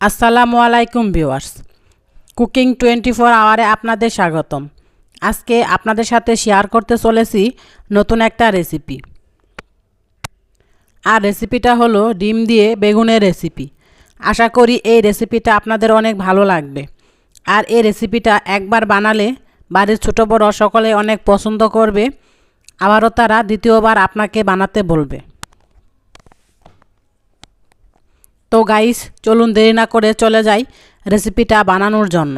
আসসালামু আলাইকুম viewers. Cooking twenty four আওয়ারে আপনাদের স্বাগতম। আজকে আপনাদের সাথে শেয়ার করতে চলেছি নতুন একটা রেসিপি। আর রেসিপিটা হলো ডিম দিয়ে বেগুনের রেসিপি। আশা করি এই রেসিপিটা আপনাদের অনেক ভালো লাগবে। আর এই রেসিপিটা একবার বানালে বাড়ির ছোটো বড় সকলে অনেক পছন্দ করবে। আবারও তারা দ্বিতীয়বার আপনাকে বানাতে বলবে তো গাইস, চলুন দেরি না করে চলে যাই রেসিপিটা বানানোর জন্য।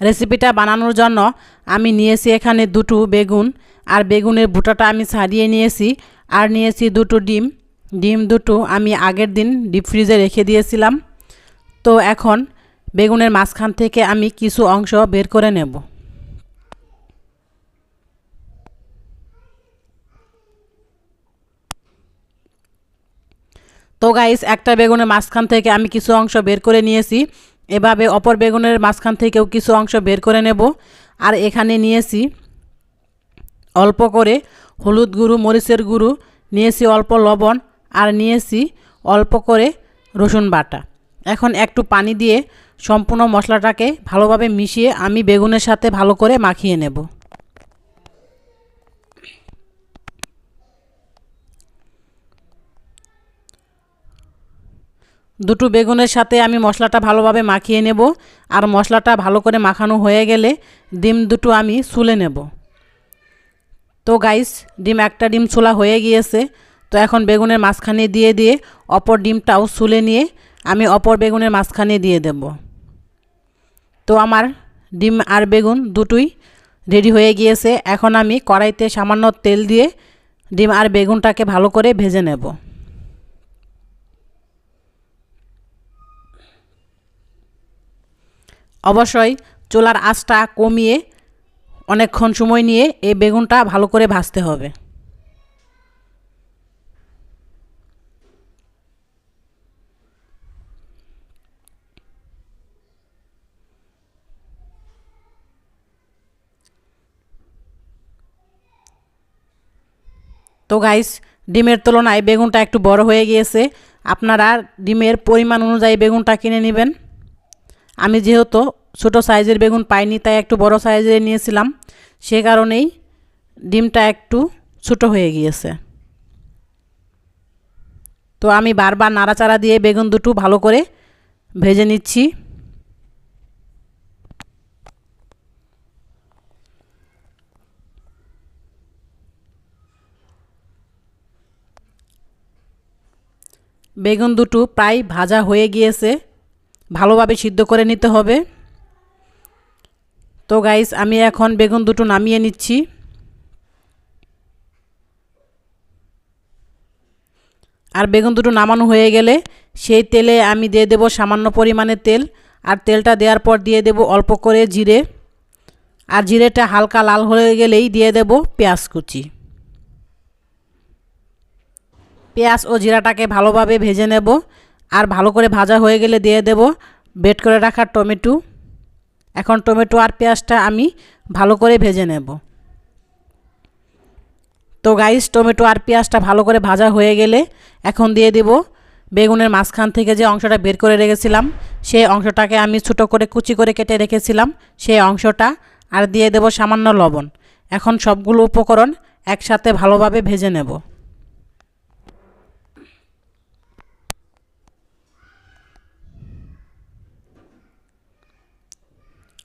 রেসিপিটা বানানোর জন্য আমি নিয়েছি এখানে দুটো বেগুন, আর বেগুনের ভুটাটা আমি ছাড়িয়ে নিয়েছি, আর নিয়েছি দুটো ডিম। ডিম দুটো আমি আগের দিন ডিপ ফ্রিজে রেখে দিয়েছিলাম। তো এখন বেগুনের মাঝখান থেকে আমি কিছু অংশ বের করে নেব। তো গাইস একটা বেগুনের মাঝখান থেকে আমি কিছু অংশ বের করে নিয়েছি। এভাবে অপর বেগুনের মাঝখান থেকেও কিছু অংশ বের করে নেব। আর এখানে নিয়েছি অল্প করে হলুদ গুঁড়ো, মরিচের গুঁড়ো, নিয়েছি অল্প লবণ আর নিয়েছি অল্প করে রসুন বাটা। এখন একটু পানি দিয়ে সম্পূর্ণ মশলাটাকে ভালোভাবে মিশিয়ে আমি বেগুনের সাথে ভালো করে মাখিয়ে নেব। দুটো বেগুনের সাথে আমি মশলাটা ভালোভাবে মাখিয়ে নেব আর মশলাটা ভালো করে মাখানো হয়ে গেলে ডিম দুটো আমি সুলে নেব। তো গাইস ডিম একটা ডিম ছোলা হয়ে গিয়েছে। তো এখন বেগুনের মাঝখানে দিয়ে দিয়ে অপর ডিমটাও সুলে নিয়ে আমি অপর বেগুনের মাঝখানে দিয়ে দেব। তো আমার ডিম আর বেগুন দুটোই রেডি হয়ে গিয়েছে। এখন আমি কড়াইতে সামান্য তেল দিয়ে ডিম আর বেগুনটাকে ভালো করে ভেজে নেব। অবশ্যই চোলার আঁচটা কমিয়ে অনেকক্ষণ সময় নিয়ে এই বেগুনটা ভালো করে ভাজতে হবে। তো গাইস ডিমের তুলনায় বেগুনটা একটু বড় হয়ে গিয়েছে। আপনারা ডিমের পরিমাণ অনুযায়ী বেগুনটা কিনে নেবেন। আমি যেহেতু ছোটো সাইজের বেগুন পাইনি, তাই একটু বড় সাইজের নিয়েছিলাম। সে কারণেই ডিমটা একটু ছোটো হয়ে গিয়েছে। তো আমি বারবার নাড়াচাড়া দিয়ে বেগুন দুটো ভালো করে ভেজে নিচ্ছি। বেগুন দুটো প্রায় ভাজা হয়ে গিয়েছে। ভালোভাবে সিদ্ধ করে নিতে হবে। তো গাইস আমি এখন বেগুন দুটো নামিয়ে নিচ্ছি। আর বেগুন দুটো নামানো হয়ে গেলে সেই তেলে আমি দিয়ে দেব সামান্য পরিমাণে তেল। আর তেলটা দেওয়ার পর দিয়ে দেব অল্প করে জিরে। আর জিরেটা হালকা লাল হয়ে গেলেই দিয়ে দেব পেঁয়াজ কুচি। পেঁয়াজ ও জিরাটাকে ভালোভাবে ভেজে নেব। আর ভালো করে ভাজা হয়ে গেলে দিয়ে দেব, বেট করে রাখা টমেটো। এখন টমেটো আর পেঁয়াজটা আমি ভালো করে ভেজে নেব। তো গাইস টমেটো আর পেঁয়াজটা ভালো করে ভাজা হয়ে গেলে এখন দিয়ে দেব বেগুনের মাঝখান থেকে যে অংশটা বের করে রেখেছিলাম, সেই অংশটাকে আমি ছোটো করে কুচি করে কেটে রেখেছিলাম, সেই অংশটা। আর দিয়ে দেব সামান্য লবণ। এখন সবগুলো উপকরণ একসাথে ভালোভাবে ভেজে নেব।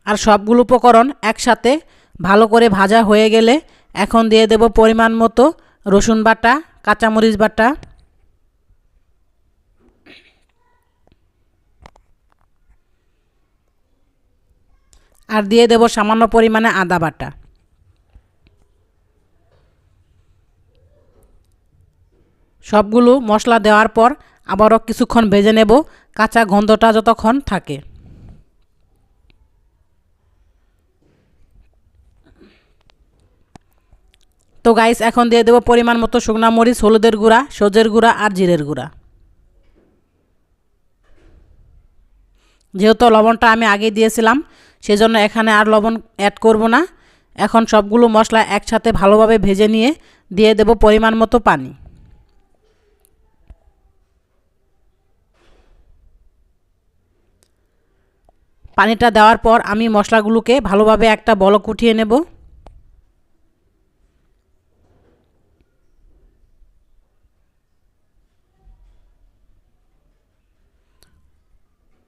আর সবগুলো উপকরণ একসাথে ভালো করে ভাজা হয়ে গেলে এখন দিয়ে দেব পরিমাণ মতো রসুন বাটা, কাঁচামরিচ বাটা। আর দিয়ে দেব সামান্য পরিমাণে আদা বাটা। সবগুলো মশলা দেওয়ার পর আবারও কিছুক্ষণ ভেজে নেব, কাঁচা গন্ধটা যতক্ষণ থাকে। তো গাইস এখন দিয়ে দেবো পরিমাণ মতো শুকনা মরিচ, হলুদের গুঁড়া, সজের গুঁড়া আর জিরের গুঁড়া। যেহেতু লবণটা আমি আগে দিয়েছিলাম, সেজন্য এখানে আর লবণ অ্যাড করব না। এখন সবগুলো মশলা একসাথে ভালোভাবে ভেজে নিয়ে দিয়ে দেব পরিমাণ মতো পানি। পানিটা দেওয়ার পর আমি মশলাগুলোকে ভালোভাবে একটা বলক উঠিয়ে নেব।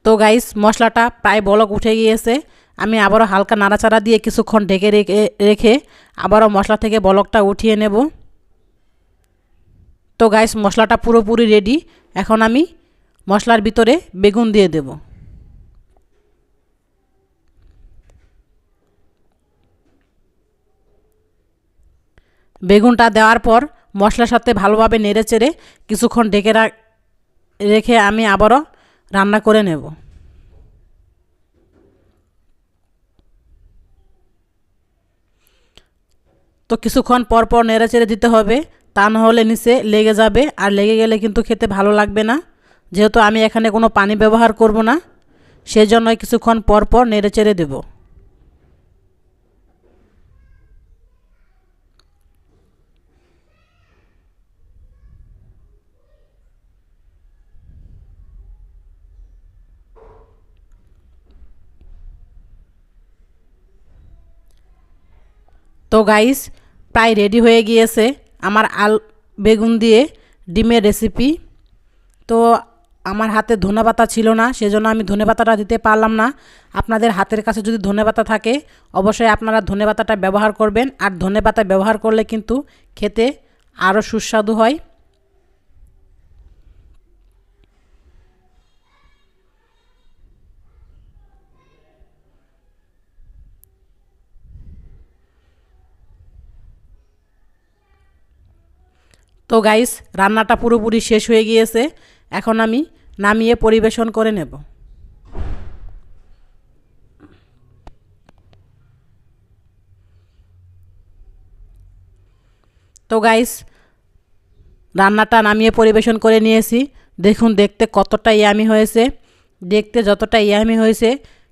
তো গাইস মশলাটা প্রায় বলক উঠে গিয়েছে। আমি আবারও হালকা নাড়াচাড়া দিয়ে কিছুক্ষণ ঢেকে রেখে রেখে আবারও মশলা থেকে বলকটা উঠিয়ে নেব। তো গাইস মশলাটা পুরোপুরি রেডি এখন আমি মশলার ভিতরে বেগুন দিয়ে দেব। বেগুনটা দেওয়ার পর মশলার সাথে ভালোভাবে নেড়ে চেড়ে কিছুক্ষণ ঢেকে রেখে আমি আবারও রান্না করে নেব। তো কিছুক্ষণ পর পর নেড়ে চেড়ে দিতে হবে, তা নাহলে নিচে লেগে যাবে, আর লেগে গেলে কিন্তু খেতে ভালো লাগবে না। যেহেতু আমি এখানে কোনো পানি ব্যবহার করব না সেই জন্যই কিছুক্ষণ পর পর নেড়ে চেড়ে দেবো। তো গাইস প্রায় রেডি হয়ে গিয়েছে আমার আল বেগুন দিয়ে ডিমের রেসিপি তো আমার হাতে ধনে পাতা ছিল না, সেজন্য আমি ধনে পাতাটা দিতে পারলাম না। আপনাদের হাতের কাছে যদি ধনে পাতা থাকে, অবশ্যই আপনারা ধনে পাতাটা ব্যবহার করবেন। আর ধনে পাতা ব্যবহার করলে কিন্তু খেতে আরও সুস্বাদু হয়। তো গাইস রান্নাটা পুরোপুরি শেষ হয়ে গিয়েছে। এখন আমি নামিয়ে পরিবেশন করে নেব। তো গাইস রান্নাটা নামিয়ে পরিবেশন করে নিয়েছি। দেখুন, দেখতে কতটা ইয়ামি হয়েছে। দেখতে যতটা ইয়ামি হয়েছে,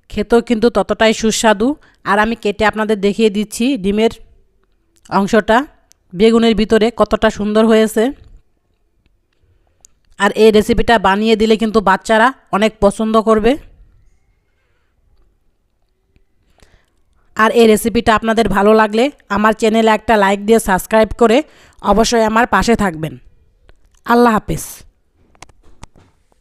খেতেও কিন্তু ততটাই সুস্বাদু। আর আমি কেটে আপনাদের দেখিয়ে দিচ্ছি ডিমের অংশটা। বেগুনের ভিতরে কতটা সুন্দর হয়েছে। আর এই রেসিপিটা বানিয়ে দিলে কিন্তু বাচ্চারা অনেক পছন্দ করবে। আর এই রেসিপিটা আপনাদের ভালো লাগলে আমার চ্যানেলে একটা লাইক দিয়ে সাবস্ক্রাইব করে অবশ্যই আমার পাশে থাকবেন। আল্লাহ হাফেজ।